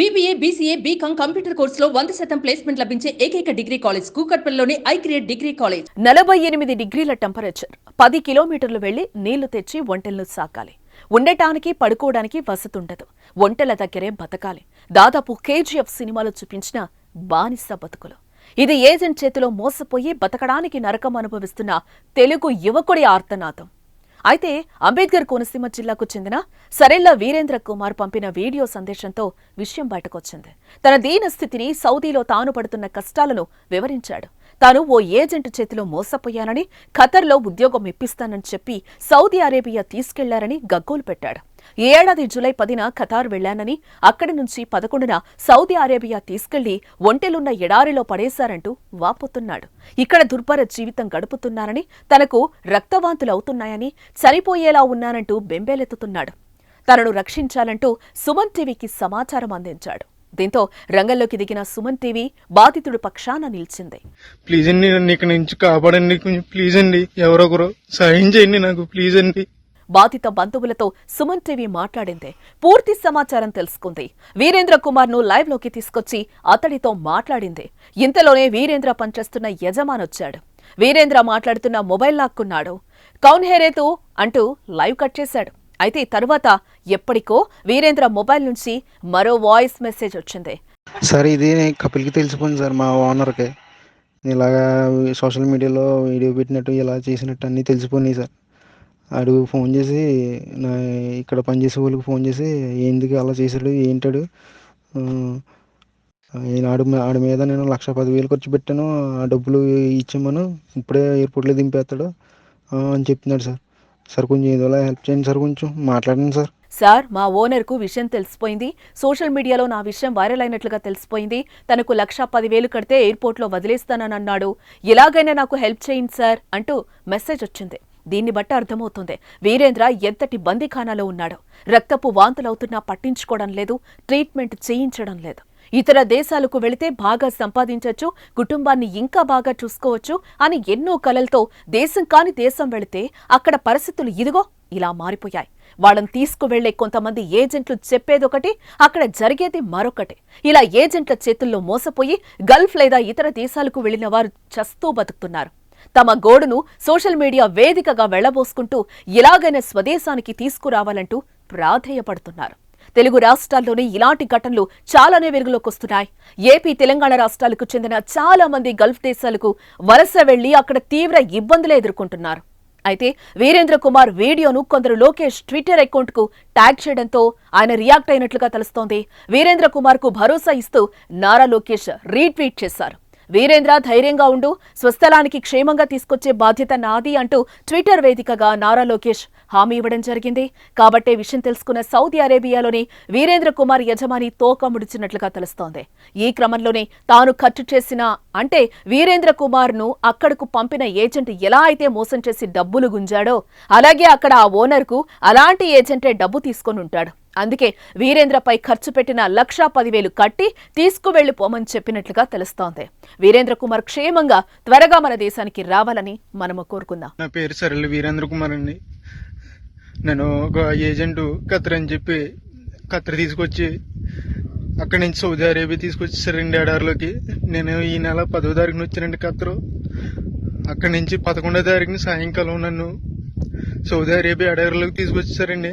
BBA BCA BCom computer కోర్సులో వంద శాతం ప్లేస్మెంట్ లభించే ఏకైక డిగ్రీ కాలేజ్ కూకట్పల్లిలోని ఐ క్రియేట్ డిగ్రీ కాలేజ్ నలభై ఎనిమిది డిగ్రీల టెంపరేచర్ పది కిలోమీటర్లు వెళ్ళి నీళ్ళు తెచ్చి వంటలను సాకాలి. ఉండటానికి పడుకోవడానికి వసతి ఉండదు. ఒంటెల దగ్గరే బతకాలి. దాదాపు కేజీఎఫ్ సినిమాలో చూపించిన బానిస బతుకులు. ఇది ఏజెంట్ చేతిలో మోసపోయి బతకడానికి నరకం అనుభవిస్తున్న తెలుగు యువకుడి ఆర్తనాదం. అయితే అంబేద్కర్ కోనసీమ జిల్లాకు చెందిన సరెల్ల వీరేంద్ర కుమార్ పంపిన వీడియో సందేశంతో విషయం బయటకొచ్చింది. తన దీన స్థితిని సౌదీలో తాను పడుతున్న కష్టాలను వివరించాడు. తాను ఓ ఏజెంట్ చేతిలో మోసపోయానని ఖతర్లో ఉద్యోగం ఇప్పిస్తానని చెప్పి సౌదీ అరేబియా తీసుకెళ్ళారని గగ్గోలు పెట్టాడు. ఈ ఏడాది జూలై పదిన ఖతార్ వెళ్ళానని అక్కడి నుంచి పదకొండున సౌదీ అరేబియా తీసుకెళ్ళి ఒంటెలున్న ఎడారిలో పడేశారంటూ వాపోతున్నాడు. ఇక్కడ దుర్భర జీవితం గడుపుతున్నానని తనకు రక్తవాంతులవుతున్నాయని చనిపోయేలా ఉన్నానంటూ బెంబేలెత్తుతున్నాడు. తనను రక్షించాలంటూ సుమన్ టీవీకి సమాచారం అందించాడు. దీంతో రంగంలోకి దిగిన సుమన్ టీవీ బాధితుడి పక్షాన నిలిచింది. ప్లీజ్ అండి నన్ను ఇక్కడ నుంచి కాపాడండి కొంచెం ప్లీజ్ అండి. ఎవరొకరు సాయం చేయండి నాకు ప్లీజ్ అండి. బాధిత బంధువులతో సుమన్ టీవీ మాట్లాడింది. పూర్తి సమాచారం తెలుసుకుంది. వీరేంద్ర కుమార్ను లైవ్లోకి తీసుకొచ్చి అతడితో మాట్లాడింది. ఇంతలోనే వీరేంద్ర పనిచేస్తున్న యజమానొచ్చాడు వీరేంద్ర మాట్లాడుతున్న మొబైల్ లాక్కున్నాడు. కౌన్ హేరేతు అంటూ లైవ్ కట్ చేశాడు. అయితే తరువాత ఎప్పటికో వీరేంద్ర మొబైల్ నుంచి మరో వాయిస్ మెసేజ్ వచ్చింది. సార్ ఇది కపిల్కి తెలిసిపోయింది సార్ మా ఓనర్కి. ఇలాగా సోషల్ మీడియాలో వీడియో పెట్టినట్టు ఇలా చేసినట్టు అన్నీ తెలిసిపోయినాయి సార్. ఆడు ఫోన్ చేసి నా ఇక్కడ పనిచేసే వాళ్ళకి ఫోన్ చేసి ఎందుకు అలా చేశాడు? ఏంటాడు? ఆడు మీ- ఆడి మీద నేను లక్ష పదివేలు ఖర్చు పెట్టాను ఆ డబ్బులు ఇచ్చామను ఇప్పుడే ఎయిర్పోర్ట్లో దింపేస్తాడు అని చెప్తున్నాడు సార్. సార్ కొంచెం ఏదోలా హెల్ప్ చేయండి సార్ కొంచెం. మాట్లాడండి సార్. సార్ మా ఓనర్కు విషయం తెలిసిపోయింది. సోషల్ మీడియాలో నా విషయం వైరల్ అయినట్లుగా తెలిసిపోయింది. తనకు లక్ష పదివేలు కడితే ఎయిర్పోర్ట్లో వదిలేస్తానని అన్నాడు. ఎలాగైనా నాకు హెల్ప్ చేయండి సార్ అంటూ మెసేజ్ వచ్చింది. దీన్ని బట్టి అర్థమవుతుంది. వీరేంద్ర ఎంతటి బందీఖానాలో ఉన్నాడో. రక్తపు వాంతులవుతున్నా పట్టించుకోవడం లేదు. ట్రీట్మెంట్ చేయించడం లేదు. ఇతర దేశాలకు వెళితే బాగా సంపాదించొచ్చు కుటుంబాన్ని ఇంకా బాగా చూసుకోవచ్చు అని ఎన్నో కలలతో దేశం కాని దేశం వెళితే అక్కడ పరిస్థితులు ఇదిగో ఇలా మారిపోయాయి. వాళ్ళని తీసుకువెళ్ళే కొంతమంది ఏజెంట్లు చెప్పేదొకటి అక్కడ జరిగేది మరొకటి. ఇలా ఏజెంట్ల చేతుల్లో మోసపోయి గల్ఫ్ లేదా ఇతర దేశాలకు వెళ్ళిన వారు చస్తూ బతుకుతున్నారు. తమ గోడును సోషల్ మీడియా వేదికగా వెళ్ళబోసుకుంటూ ఎలాగైనా స్వదేశానికి తీసుకురావాలంటూ ప్రాధేయపడుతున్నారు. తెలుగు రాష్ట్రాల్లోని ఇలాంటి ఘటనలు చాలానే వెలుగులోకొస్తున్నాయి ఏపీ తెలంగాణ రాష్ట్రాలకు చెందిన చాలా మంది గల్ఫ్ దేశాలకు వలస వెళ్ళి అక్కడ తీవ్ర ఇబ్బందులు ఎదుర్కొంటున్నారు. అయితే వీరేంద్ర కుమార్ వీడియోను కొందరు లోకేష్ ట్విట్టర్ అకౌంట్కు ట్యాగ్ చేయడంతో ఆయన రియాక్ట్ అయినట్లుగా తెలుస్తోంది. వీరేంద్ర కుమార్కు భరోసా ఇస్తూ నారా లోకేష్ రీట్వీట్ చేశారు. వీరేంద్ర ధైర్యంగా ఉండు స్వస్థలానికి క్షేమంగా తీసుకొచ్చే బాధ్యత నాది అంటూ ట్విట్టర్ వేదికగా నారా లోకేష్ హామీ ఇవ్వడం జరిగింది. కాబట్టే విషయం తెలుసుకున్న సౌదీ అరేబియాలోని వీరేంద్ర కుమార్ యజమాని తోక ముడిచినట్లుగా తెలుస్తోంది. ఈ క్రమంలోనే తాను ఖర్చు చేసిన అంటే వీరేంద్ర కుమార్ను అక్కడకు పంపిన ఏజెంట్ ఎలా అయితే మోసం చేసి డబ్బులు గుంజాడో అలాగే అక్కడ ఆ ఓనర్కు అలాంటి ఏజెంటే డబ్బు తీసుకొని ఉంటాడు. అందుకే వీరేంద్రపై ఖర్చు పెట్టిన లక్షా పదివేలు కట్టి తీసుకువెళ్ళిపోమని చెప్పినట్లుగా తెలుస్తోంది. వీరేంద్ర కుమార్ క్షేమంగా త్వరగా మన దేశానికి రావాలని మనము కోరుకుందాం. నా పేరు సరళ వీరేంద్ర కుమార్ అండి. నేను ఒక ఏజెంట్ ఖత్తర్ అని చెప్పి ఖత్తర్ తీసుకొచ్చి అక్కడి నుంచి సౌదీ అరేబియా తీసుకొచ్చేసారండి ఎడారిలోకి నేను ఈ నెల పదో తారీఖున వచ్చానండి ఖత్తరు అక్కడి నుంచి పదకొండో తారీఖున సాయంకాలం నన్ను సౌదీ అరేబియా ఎడారిలోకి తీసుకొచ్చేసారండి